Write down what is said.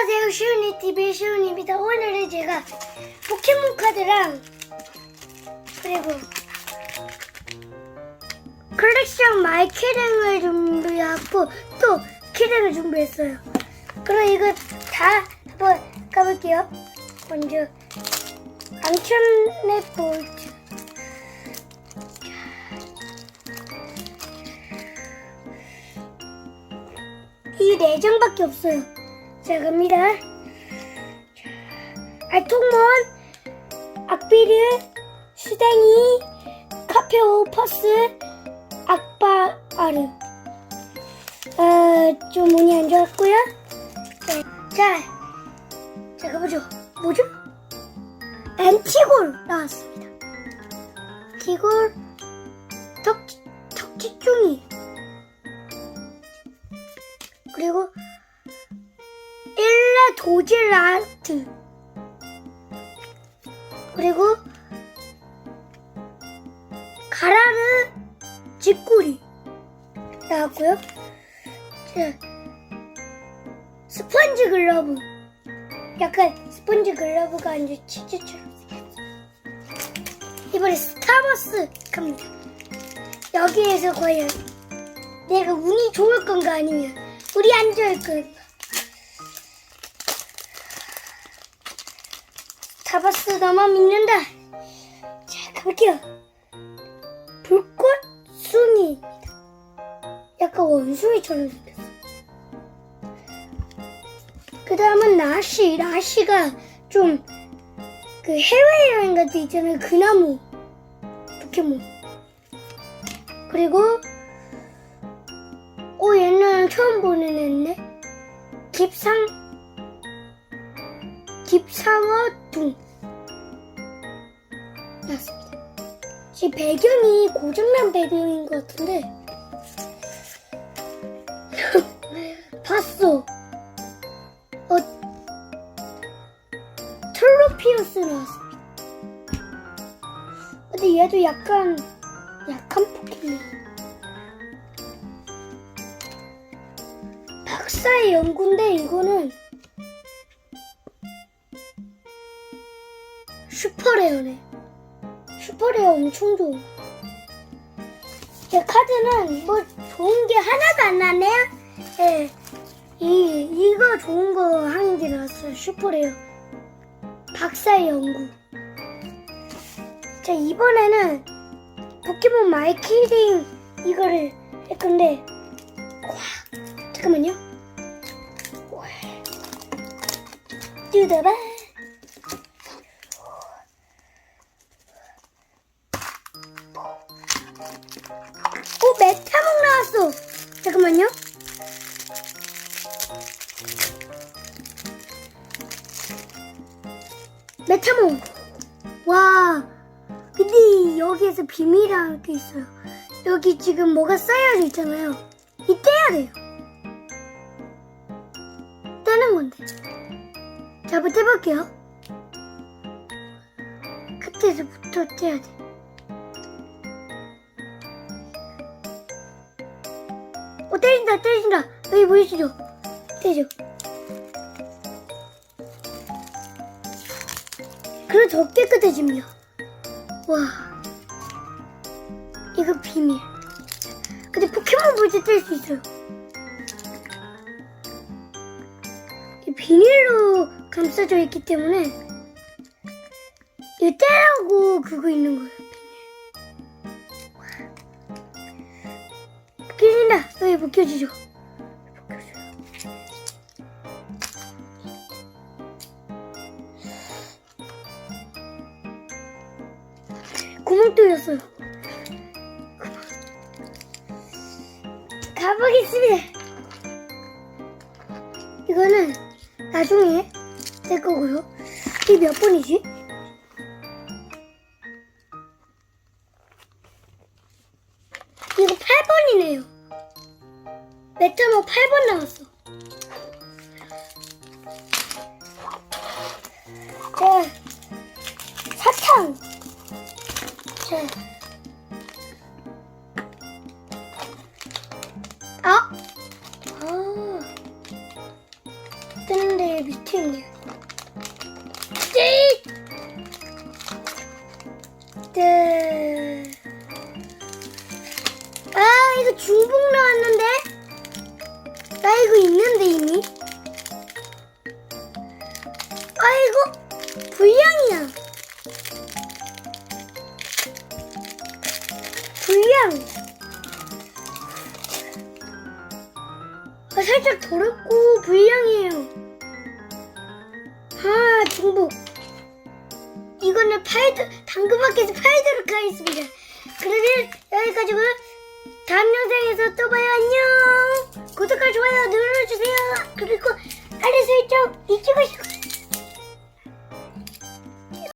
안녕하세요 시온이TV의 시온입니다. 오늘은 제가 포켓몬 카드랑 그리고 컬렉션 마이 키링을 준비하고 또 키링을 준비했어요. 그럼 이거 다 한번 가볼게요. 먼저 강천의 볼트. 이네 장밖에 없어요. 자, 갑니다. 자, 알통몬, 악비르, 수댕이, 카페오퍼스, 악바아르. 어, 좀 운이 안 좋았고요. 네. 자, 자, 가보죠. 뭐죠? 앤티골 나왔습니다. 티골, 턱, 턱지 일레 도질라트 그리고 가라르 집구리 나왔고요. 자, 스펀지 글러브 약간 스펀지 글러브가 아니라 치즈처럼 생겼어. 이번에 스타버스 갑니다. 여기에서 과연 내가 운이 좋을 건가 아니면 우리 안 좋을 건가? 타바스 너만 믿는다. 자, 가볼게요. 불꽃 숭이입니다. 약간 원숭이처럼 생겼어. 그 다음은 나시. 나시가 좀 그 해외 여행 같은 있잖아요. 그 나무 포켓몬. 그리고 오 얘는 처음 보는 애네 깁상 깁상어둥. 나왔습니다. 이 배경이 고장난 배경인 것 같은데. 봤어. 어 트로피우스 나왔습니다. 근데 얘도 약간 약한 포켓몬. 박사의 연구인데 이거는 슈퍼레어네. 슈퍼레어 엄청 좋은 거. 이 카드는 뭐 좋은 게 하나도 안 나네요. 예. 이, 이거 좋은 거 한 개 나왔어요. 슈퍼레어. 박사의 연구. 자, 이번에는 포켓몬 마이키링 이거를 할 건데, 와, 잠깐만요. 뜯어봐. 오, 메타몽 나왔어. 잠깐만요. 메타몽. 와. 근데 여기에서 비밀이라는 게 있어요. 여기 지금 뭐가 쌓여져 있잖아요. 이 떼야 돼요. 떼는 건데. 자, 한번 떼볼게요. 끝에서부터 떼야 돼. 어, 떼진다, 떼진다. 여기 보이시죠? 떼죠. 그럼 더 깨끗해집니다. 와. 이거 비밀. 근데 포켓몬 볼때 뗄 수 있어요. 이 비닐로 감싸져 있기 때문에 이 떼라고 그거 있는 거예요. 벗겨진다. 여기 벗겨지죠. 벗겨져요. 구멍 뚫렸어요. 가보겠습니다. 이거는 나중에 될 거고요. 이게 몇 번이지? 8번이네요. 메타모 8번 나왔어. 자, 사탕. 자. 아. 아. 뜨는데 밑에 있네요. 띠! 뜨. 아, 이거 중복 나왔는데? 나 이거 있는데, 이미? 아이고, 불량이야. 불량. 아, 살짝 더럽고 불량이에요. 아, 중복. 이거는 팔도, 당근마켓에서 팔도록 하겠습니다. 그러면 여기까지고 다음 영상에서 또 봐요. 안녕. 구독과 좋아요 눌러주세요. 그리고 알림 설정 잊지 마시고.